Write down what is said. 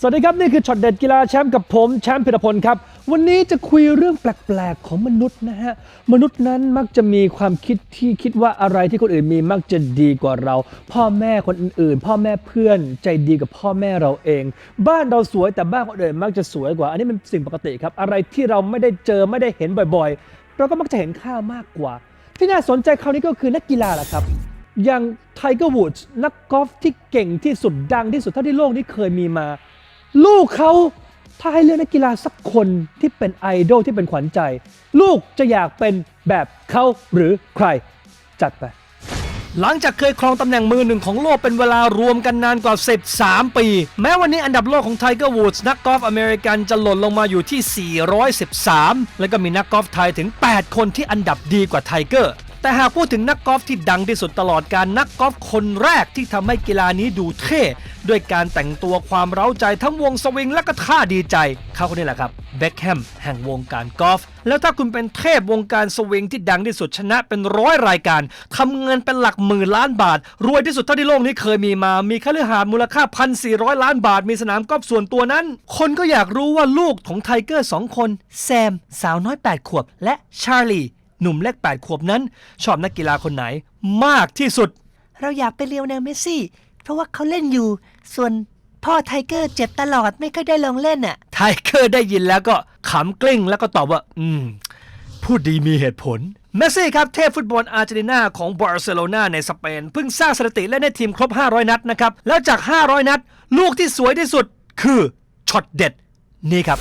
สวัสดีครับ นี่คือช็อตเด็ดกีฬาแชมป์กับผมแชมป์พิรพลครับ วันนี้จะคุยเรื่องแปลกๆของมนุษย์นะฮะ มนุษย์นั้นมักจะมีความคิดที่คิดว่าอะไรที่คนอื่นมีมักจะดีกว่าเรา พ่อแม่คนอื่น พ่อแม่เพื่อนใจดีกับพ่อแม่เราเอง บ้านเราสวยแต่บ้านคนอื่นมักจะสวยกว่า อันนี้เป็นสิ่งปกติครับ อะไรที่เราไม่ได้เจอไม่ได้เห็นบ่อยๆ เราก็มักจะเห็นค่ามากกว่า ที่น่าสนใจคราวนี้ก็คือนักกีฬาแหละครับ อย่างไทเกอร์วูดส์นักกอล์ฟที่เก่งที่สุดดังที่สุดเท่าที่โลกนี้เคยมีมา ลูกเขาถ้าให้เลือกนักกีฬาสักคนที่เป็นไอดอลที่เป็นขวัญใจ ลูกจะอยากเป็นแบบเขาหรือใคร จัดไป หลังจากเคยครองตำแหน่งมือหนึ่งของโลกเป็นเวลารวมกันนานกว่า 13 ปี แม้วันนี้อันดับโลกของไทเกอร์วูดส์นักกอล์ฟอเมริกันจะหล่นลงมาอยู่ที่ 413 แล้วก็มีนักกอล์ฟไทยถึง 8 คนที่อันดับดีกว่าไทเกอร์ แต่หากพูดถึงนักกอล์ฟที่ดังที่สุดตลอดการนักกอล์ฟคนแรกที่ทำให้กีฬานี้ดูเท่ด้วยการแต่งตัวความเร้าใจทั้งวงสวิงและก็ท่าดีใจ เขาคนนี้แหละครับเบคแฮมแห่งวงการกอล์ฟแล้วถ้าคุณเป็นเทพวงการสวิงที่ดังที่สุดชนะเป็นร้อยรายการทำเงินเป็นหลักหมื่นล้านบาท รวยที่สุดเท่าที่โลกนี้เคยมีมา มีคฤหาสน์มูลค่า 1,400 ล้านบาท มีสนามกอล์ฟส่วนตัวนั้น คนก็อยากรู้ว่าลูกของไทเกอร์สองคน แซม สาวน้อย 8 ขวบ และชาร์ลี หนุ่มเล็ก8ขวบนั้น ชอบนักกีฬาคนไหนมากที่สุด เราอยากเป็นเลียวแนลเมสซี่ เพราะว่าเขาเล่นอยู่ ส่วนพ่อไทเกอร์เจ็บตลอดไม่ค่อยได้ลงเล่นอะ ไทเกอร์ได้ยินแล้วก็ขำกลิ้งแล้วก็ตอบว่า อืม พูดดีมีเหตุผล เมสซี่ครับเทพฟุตบอลอาร์เจนตินาของบาร์เซโลนาในสเปน เพิ่งสร้างสถิติเล่นในทีมครบ 500 นัดนะครับ แล้วจาก 500 นัด ลูกที่สวยที่สุดคือช็อตเด็ด นี่ครับ